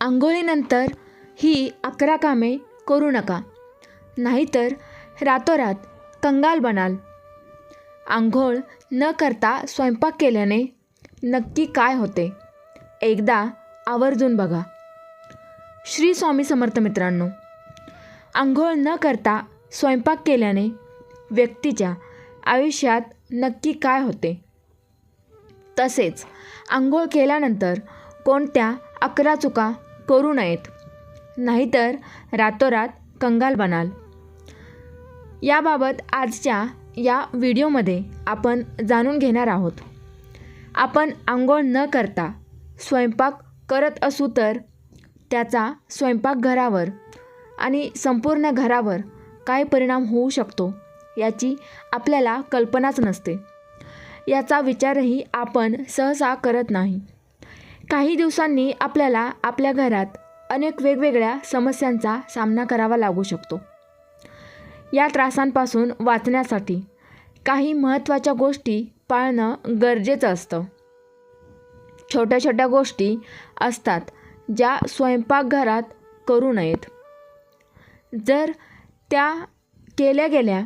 आंघोळीनंतर ही अकरा कामे करू नका. नाहीतर रातोरात कंगाल बनाल. आंघोळ न करता स्वयंपाक केल्याने नक्की काय होते? एकदा आवर्जून बघा. श्री स्वामी समर्थ मित्रांनो आंघोळ न करता स्वयंपाक केल्याने व्यक्तीच्या आयुष्यात नक्की काय होते? तसेच आंघोळ केल्यानंतर कोणत्या अकरा चुका करू नयेत. नाहीतर रातोरात कंगाल बनाल. याबाबत आजच्या या व्हिडिओमध्ये आपण जाणून घेणार आहोत. आपण आंघोळ न करता स्वयंपाक करत असू तर त्याचा स्वयंपाकघरावर आणि संपूर्ण घरावर काय परिणाम होऊ शकतो याची आपल्याला कल्पनाच नसते. याचा विचारही आपण सहसा करत नाही. काही दिवसांनी आपल्याला आपल्या घरात अनेक वेगवेगळ्या समस्यांचा सामना करावा लागू शकतो. या त्रासांपासून वाचण्यासाठी काही महत्त्वाच्या गोष्टी पाळणं गरजेचं असतं. छोट्या छोट्या गोष्टी असतात ज्या स्वयंपाकघरात करू नयेत. जर त्या केल्या गेल्या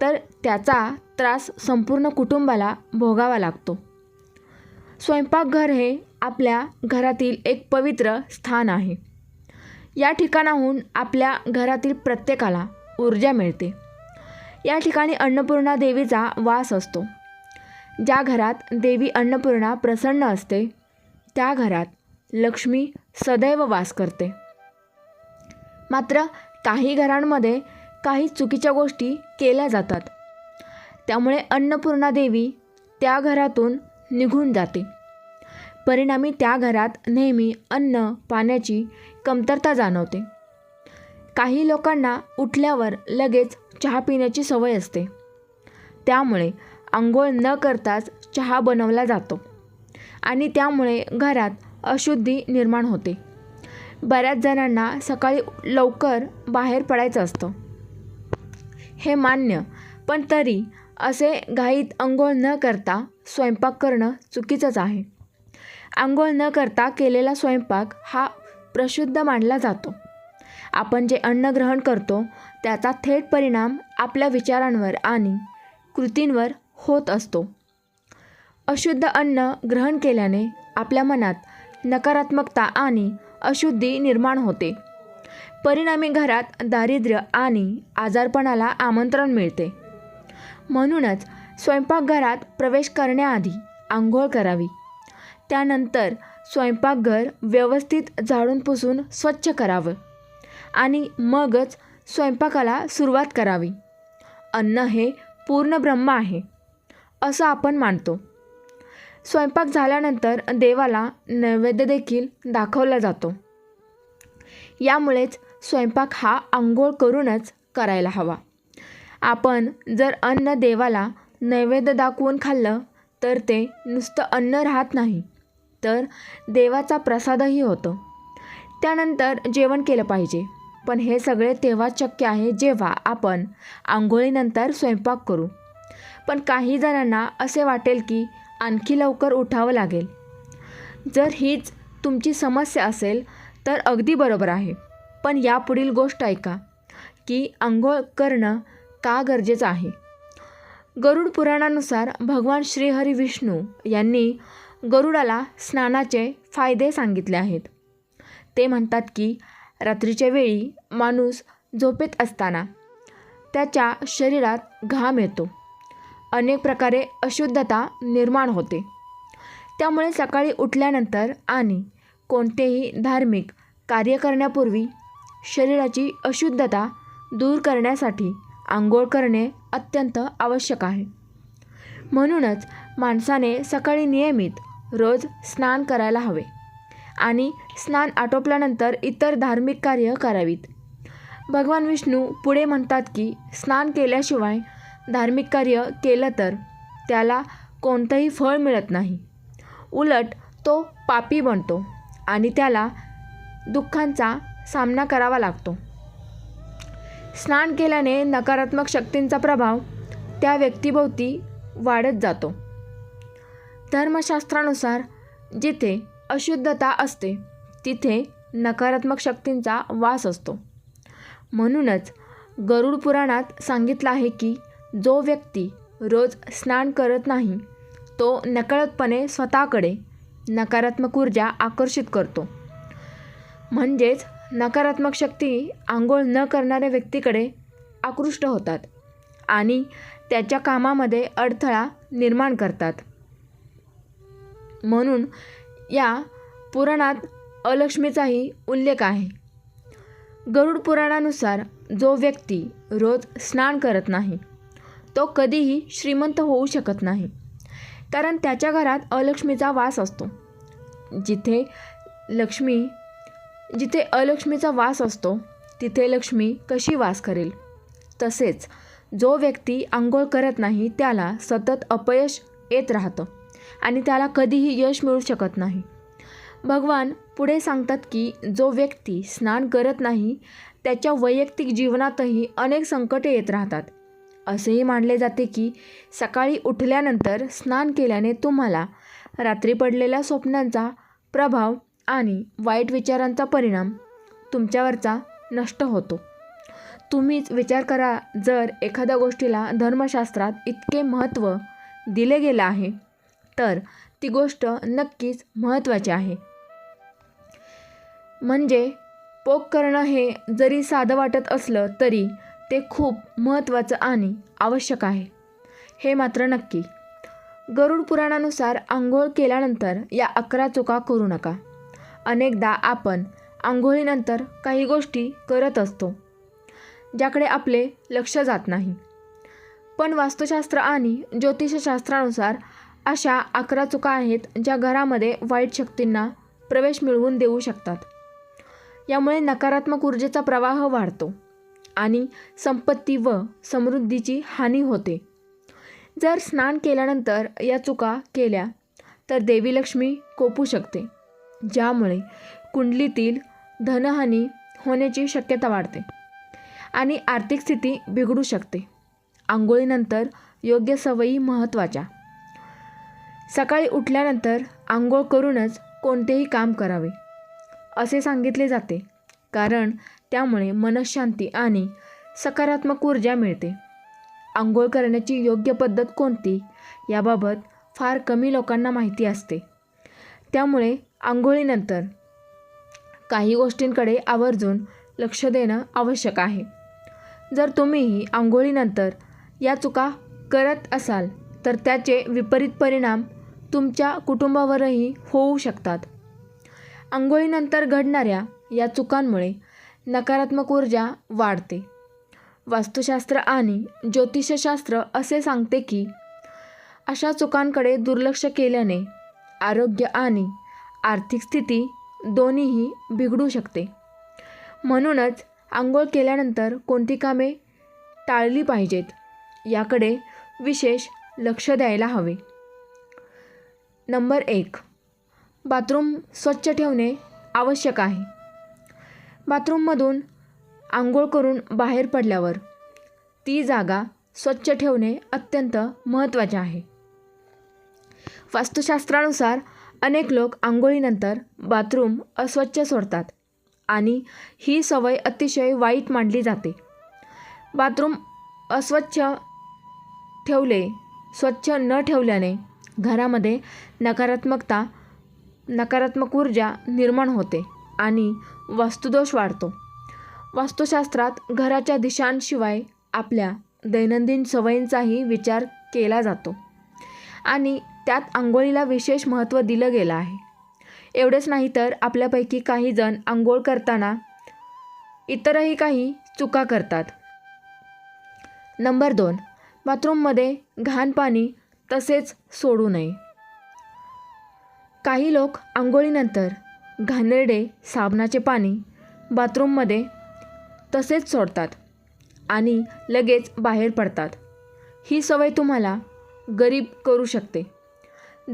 तर त्याचा त्रास संपूर्ण कुटुंबाला भोगावा लागतो. स्वयंपाकघर हे आपल्या घरातील एक पवित्र स्थान आहे. या ठिकाणाहून आपल्या घरातील प्रत्येकाला ऊर्जा मिळते. या ठिकाणी अन्नपूर्णा देवीचा वास असतो. ज्या घरात देवी अन्नपूर्णा प्रसन्न असते त्या घरात लक्ष्मी सदैव वास करते. मात्र काही घरांमध्ये काही चुकीच्या गोष्टी केल्या जातात. त्यामुळे अन्नपूर्णा देवी त्या घरातून निघून जाते. परिणामी त्या घरात नेहमी अन्न पाण्याची कमतरता जाणवते. काही लोकांना उठल्यावर लगेच चहा पिण्याची सवय असते. त्यामुळे आंघोळ न करताच चहा बनवला जातो आणि त्यामुळे घरात अशुद्धी निर्माण होते. बऱ्याच जणांना सकाळी लवकर बाहेर पडायचं असतं. हे मान्य पण तरी असे घाईत आंघोळ न करता स्वयंपाक करणं चुकीचंच आहे. आंघोळ न करता केलेला स्वयंपाक हा प्रशुद्ध मानला जातो. आपण जे अन्न ग्रहण करतो त्याचा थेट परिणाम आपल्या विचारांवर आणि कृतींवर होत असतो. अशुद्ध अन्न ग्रहण केल्याने आपल्या मनात नकारात्मकता आणि अशुद्धी निर्माण होते. परिणामी घरात दारिद्र्य आणि आजारपणाला आमंत्रण मिळते. म्हणूनच स्वयंपाकघरात प्रवेश करण्याआधी आंघोळ करावी. त्यानंतर स्वयंपाकघर व्यवस्थित झाडून पुसून स्वच्छ करावं. आणि मगच स्वयंपाकाला सुरुवात करावी. अन्न हे पूर्ण ब्रह्म आहे असं आपण मानतो. स्वयंपाक झाल्यानंतर देवाला नैवेद्य देखील दाखवला जातो. यामुळेच स्वयंपाक हा आंघोळ करूनच करायला हवा. आपण जर अन्न देवाला नैवेद्य दाखवून खाल्लं तर ते नुसतं अन्न राहत नाही. तर देवाचा प्रसादही होतो. त्यानंतर जेवण केलं पाहिजे. पण हे सगळे तेव्हाच शक्य आहे जेव्हा आपण आंघोळीनंतर स्वयंपाक करू. पण काही जणांना असे वाटेल की आणखी लवकर उठावं लागेल. जर हीच तुमची समस्या असेल तर अगदी बरोबर आहे. पण यापुढील गोष्ट ऐका की आंघोळ करणं का गरजेचं आहे? गरुड पुराणानुसार भगवान श्रीहरी विष्णू यांनी गरुडाला स्नानाचे फायदे सांगितले आहेत. ते म्हणतात की रात्रीच्या वेळी माणूस झोपेत असताना त्याच्या शरीरात घाम येतो. अनेक प्रकारे अशुद्धता निर्माण होते. त्यामुळे सकाळी उठल्यानंतर आणि कोणतेही धार्मिक कार्य करण्यापूर्वी शरीराची अशुद्धता दूर करण्यासाठी आंघोळ करणे अत्यंत आवश्यक आहे. म्हणूनच माणसाने सकाळी नियमित रोज स्नान करायला हवे. आणि स्नान आटोपल्यानंतर इतर धार्मिक कार्य करावीत. भगवान विष्णू पुढे म्हणतात की स्नान केल्याशिवाय धार्मिक कार्य केलं तर त्याला कोणतंही फळ मिळत नाही. उलट तो पापी बनतो आणि त्याला दुःखांचा सामना करावा लागतो. स्नान केल्याने नकारात्मक शक्तींचा प्रभाव त्या व्यक्तीभोवती वाढत जातो. धर्मशास्त्रानुसार जिथे अशुद्धता असते तिथे नकारात्मक शक्तींचा वास असतो. म्हणूनच गरुड पुराणात सांगितलं आहे की जो व्यक्ती रोज स्नान करत नाही तो नकळतपणे स्वतःकडे नकारात्मक ऊर्जा आकर्षित करतो. म्हणजेच नकारात्मक शक्ती आंघोळ न करणाऱ्या व्यक्तीकडे आकृष्ट होतात आणि त्याच्या कामामध्ये अडथळा निर्माण करतात. म्हणून या पुराणात अलक्ष्मीचाही उल्लेख आहे. गरुड पुराणानुसार जो व्यक्ती रोज स्नान करत नाही तो कधीही श्रीमंत होऊ शकत नाही कारण त्याच्या घरात अलक्ष्मीचा वास असतो. जिथे लक्ष्मी जिथे अलक्ष्मीचा वास असतो तिथे लक्ष्मी कशी वास करेल? तसेच जो व्यक्ती आंघोळ करत नाही त्याला सतत अपयश येत राहतं. आणि त्याला कधीही यश मिळू शकत नाही. भगवान पुढे सांगतात की जो व्यक्ती स्नान करत नाही त्याच्या वैयक्तिक जीवनातही अनेक संकटे येत राहतात. असेही मानले जाते की सकाळी उठल्यानंतर स्नान केल्याने तुम्हाला रात्री पडलेल्या स्वप्नांचा प्रभाव आणि वाईट विचारांचा परिणाम तुमच्यावरचा नष्ट होतो. तुम्हीच विचार करा जर एखाद्या गोष्टीला धर्मशास्त्रात इतके महत्त्व दिले गेलं आहे तर ती गोष्ट नक्कीच महत्त्वाची आहे. म्हणजे पोक करणं हे जरी साधं वाटत असलं तरी ते खूप महत्त्वाचं आणि आवश्यक आहे. हे मात्र नक्की. गरुड पुराणानुसार आंघोळ केल्यानंतर या अकरा चुका करू नका. अनेकदा आपण आंघोळीनंतर काही गोष्टी करत असतो ज्याकडे आपले लक्ष जात नाही. पण वास्तुशास्त्र आणि ज्योतिषशास्त्रानुसार अशा अकरा चुका आहेत ज्या घरामध्ये वाईट शक्तींना प्रवेश मिळवून देऊ शकतात. यामुळे नकारात्मक ऊर्जेचा प्रवाह वाढतो आणि संपत्ती व समृद्धीची हानी होते. जर स्नान केल्यानंतर या चुका केल्या तर देवी लक्ष्मी कोपू शकते ज्यामुळे कुंडलीतील धनहानी होण्याची शक्यता वाढते आणि आर्थिक स्थिती बिघडू शकते. आंघोळीनंतर योग्य सवयी महत्त्वाच्या सकाळी उठल्यानंतर आंघोळ करूनच कोणतेही काम करावे असे सांगितले जाते. कारण त्यामुळे मनशांती आणि सकारात्मक ऊर्जा मिळते. आंघोळ करण्याची योग्य पद्धत कोणती? याबाबत फार कमी लोकांना माहिती असते. त्यामुळे आंघोळीनंतर काही गोष्टींकडे आवर्जून लक्ष देणं आवश्यक आहे. जर तुम्हीही आंघोळीनंतर या चुका करत असाल तर त्याचे विपरीत परिणाम तुमच्या कुटुंबावरही होऊ शकतात. आंघोळीनंतर घडणाऱ्या या चुकांमुळे नकारात्मक ऊर्जा वाढते. वास्तुशास्त्र आणि ज्योतिषशास्त्र असे सांगते की अशा चुकांकडे दुर्लक्ष केल्याने आरोग्य आणि आर्थिक स्थिती दोन्हीही बिघडू शकते. म्हणूनच आंघोळ केल्यानंतर कोणती कामे टाळली पाहिजेत याकडे विशेष लक्ष द्यायला हवे. नंबर एक. बाथरूम स्वच्छ ठेवणे आवश्यक आहे. बाथरूममधून आंघोळ करून बाहेर पडल्यावर ती जागा स्वच्छ ठेवणे अत्यंत महत्त्वाचे आहे. वास्तुशास्त्रानुसार अनेक लोक आंघोळीनंतर बाथरूम अस्वच्छ सोडतात आणि ही सवय अतिशय वाईट मानली जाते. बाथरूम अस्वच्छ ठेवले स्वच्छ न ठेवल्याने घरामध्ये नकारात्मकता नकारात्मक ऊर्जा निर्माण होते आणि वास्तुदोष वाढतो. वास्तुशास्त्रात घराच्या दिशांशिवाय आपल्या दैनंदिन सवयींचाही विचार केला जातो आणि त्यात आंघोळीला विशेष महत्त्व दिलं गेलं आहे. एवढेच नाही तर आपल्यापैकी काही जण आंघोळ करताना इतरही काही चुका करतात. नंबर दोन बाथरूममध्ये घाण पाणी तसेच सोडू नये. काही लोक आंघोळीनंतर घाणेरडे साबणाचे पाणी बाथरूममध्ये तसेच सोडतात आणि लगेच बाहेर पडतात. ही सवय तुम्हाला गरीब करू शकते.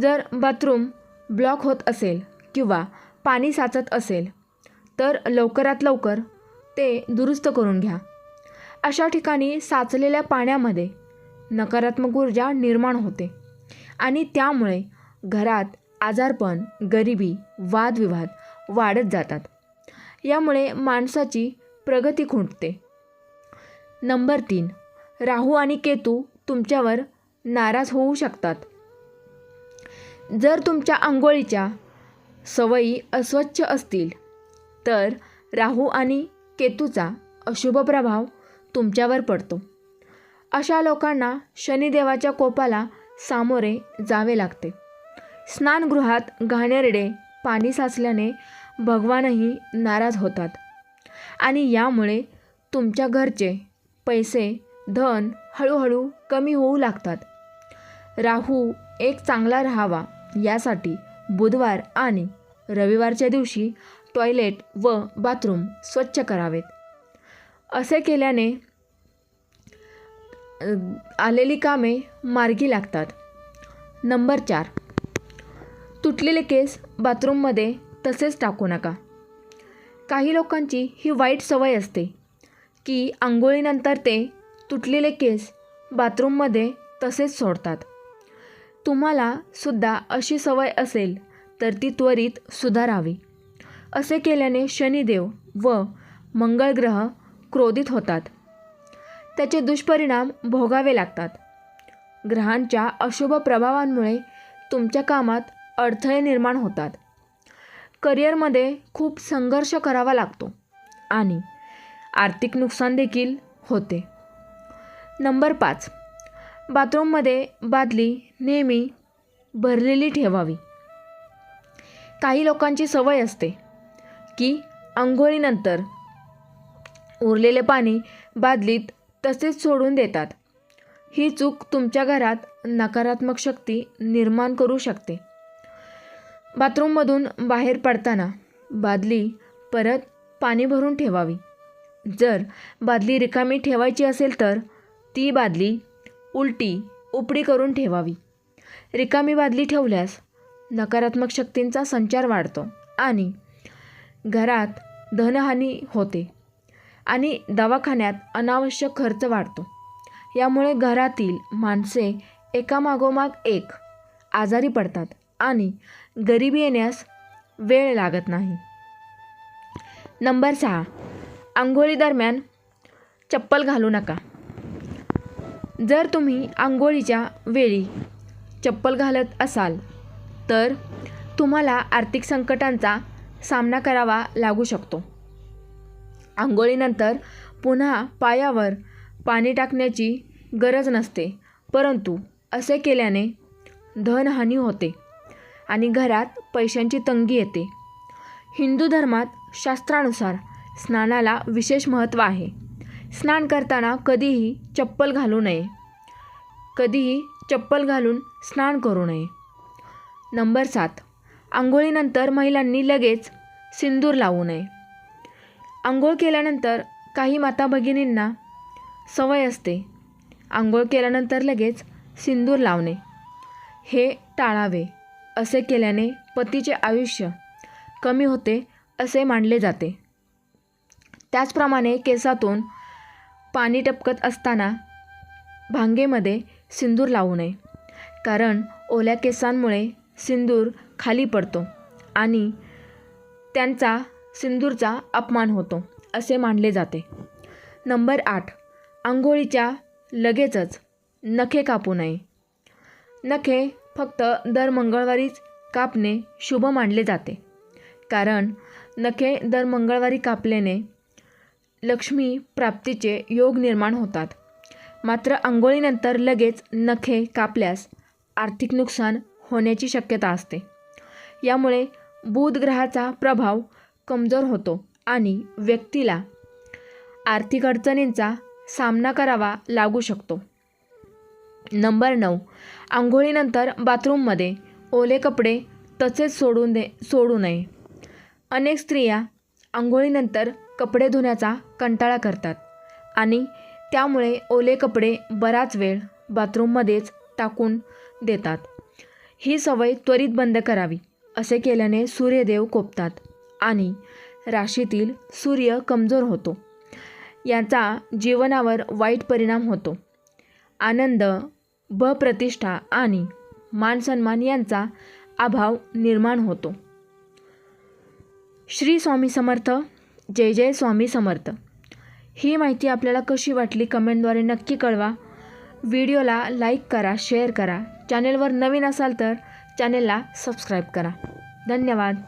जर बाथरूम ब्लॉक होत असेल किंवा पाणी साचत असेल तर लवकरात लवकर ते दुरुस्त करून घ्या. अशा ठिकाणी साचलेल्या पाण्यामध्ये नकारात्मक ऊर्जा निर्माण होते. आणि त्यामुळे घरात आजारपण गरिबी वादविवाद वाढत जातात. यामुळे माणसाची प्रगती खुंटते. नंबर तीन राहू आणि केतू तुमच्यावर नाराज होऊ शकतात. जर तुमच्या आंघोळीच्या सवयी अस्वच्छ असतील तर राहू आणि केतूचा अशुभ प्रभाव तुमच्यावर पडतो. अशा लोकांना शनिदेवाच्या कोपाला सामोरे जावे लागते. स्नानगृहात घाणेरडे पाणी साचल्याने भगवानही नाराज होतात. आणि यामुळे तुमच्या घरचे पैसे धन हळूहळू कमी होऊ लागतात. राहू एक चांगला राहावा यासाठी बुधवार आणि रविवारच्या दिवशी टॉयलेट व बाथरूम स्वच्छ करावेत. असे केल्याने आलेली कामे मार्गी लागतात. नंबर चार. तुटलेले केस बाथरूममध्ये तसेच टाकू नका. काही लोकांची ही वाईट सवय असते की आंघोळीनंतर ते तुटलेले केस बाथरूममध्ये तसेच सोडतात. तुम्हाला सुद्धा अशी सवय असेल तर ती त्वरित सुधारावी. असे केल्याने शनिदेव व मंगळग्रह क्रोधित होतात. त्याचे दुष्परिणाम भोगावे लागतात. ग्रहांच्या अशुभ प्रभावांमुळे तुमच्या कामात अडथळे निर्माण होतात. करिअरमध्ये खूप संघर्ष करावा लागतो आणि आर्थिक नुकसान देखील होते. नंबर पाच. बाथरूममध्ये बादली नेहमी भरलेली ठेवावी. काही लोकांची सवय असते की आंघोळीनंतर उरलेले पाणी बादलीत तसेच सोडून देतात. ही चूक तुमच्या घरात नकारात्मक शक्ती निर्माण करू शकते. बाथरूममधून बाहेर पडताना बादली परत पाणी भरून ठेवावी. जर बादली रिकामी ठेवायची असेल तर ती बादली उलटी उपडी करून ठेवावी. रिकामी बादली ठेवल्यास नकारात्मक शक्तींचा संचार वाढतो आणि घरात धनहानी होते. आणि दवाखान्यात अनावश्यक खर्च वाढतो. यामुळे घरातील माणसे एकामागोमाग एक आजारी पडतात आणि गरिबी येण्यास वेळ लागत नाही. नंबर सहा. आंघोळी दरम्यान चप्पल घालू नका. जर तुम्ही आंघोळीच्या वेळी चप्पल घालत असाल तर तुम्हाला आर्थिक संकटांचा सामना करावा लागू शकतो. आंघोळीनंतर पुन्हा पायावर पाणी टाकण्याची गरज नसते. परंतु असे केल्याने धनहानी होते आणि घरात पैशांची तंगी येते. हिंदू धर्मात शास्त्रानुसार स्नानाला विशेष महत्त्व आहे. स्नान करताना कधीही चप्पल घालू नये. कधीही चप्पल घालून स्नान करू नये. नंबर सात. आंघोळीनंतर महिलांनी लगेच सिंदूर लावू नये. आंघोळ केल्यानंतर काही माता भगिनींना सवय असते. आंघोळ केल्यानंतर लगेच सिंदूर लावणे. हे टाळावे असे केल्याने पतीचे आयुष्य कमी होते असे मानले जाते. त्याचप्रमाणे केसातून पाणी टपकत असताना भांगेमध्ये सिंदूर लावू नये कारण ओल्या केसांमुळे सिंदूर खाली पडतो आणि त्यांचा सिंदूरचा अपमान होतो असे मानले जाते. नंबर आठ. आंघोळीच्या लगेचच नखे कापू नये. नखे फक्त दर मंगळवारीच कापणे शुभ मानले जाते. कारण नखे दर मंगळवारी कापल्याने लक्ष्मी प्राप्तीचे योग निर्माण होतात. मात्र आंघोळीनंतर लगेच नखे कापल्यास आर्थिक नुकसान होण्याची शक्यता असते. यामुळे बुध ग्रहाचा प्रभाव कमजोर होतो आणि व्यक्तीला आर्थिक अडचणींचा सामना करावा लागू शकतो. नंबर नऊ. आंघोळीनंतर बाथरूममध्ये ओले कपडे तसेच सोडून दे सोडू नये. अनेक स्त्रिया आंघोळीनंतर कपडे धुण्याचा कंटाळा करतात आणि त्यामुळे ओले कपडे बराच वेळ बाथरूममध्येच टाकून देतात. ही सवय त्वरित बंद करावी असे केल्याने सूर्यदेव कोपतात. आणि राशीतील सूर्य कमजोर होतो. याचा जीवनावर वाईट परिणाम होतो. आनंद भप्रतिष्ठा आणि मानसन्मान यांचा अभाव निर्माण होतो. श्री स्वामी समर्थ. जय जय स्वामी समर्थ. ही माहिती आपल्याला कशी वाटली कमेंटद्वारे नक्की कळवा. व्हिडिओला लाईक करा शेअर करा. चॅनेलवर नवीन असाल तर चॅनेलला सबस्क्राईब करा. धन्यवाद.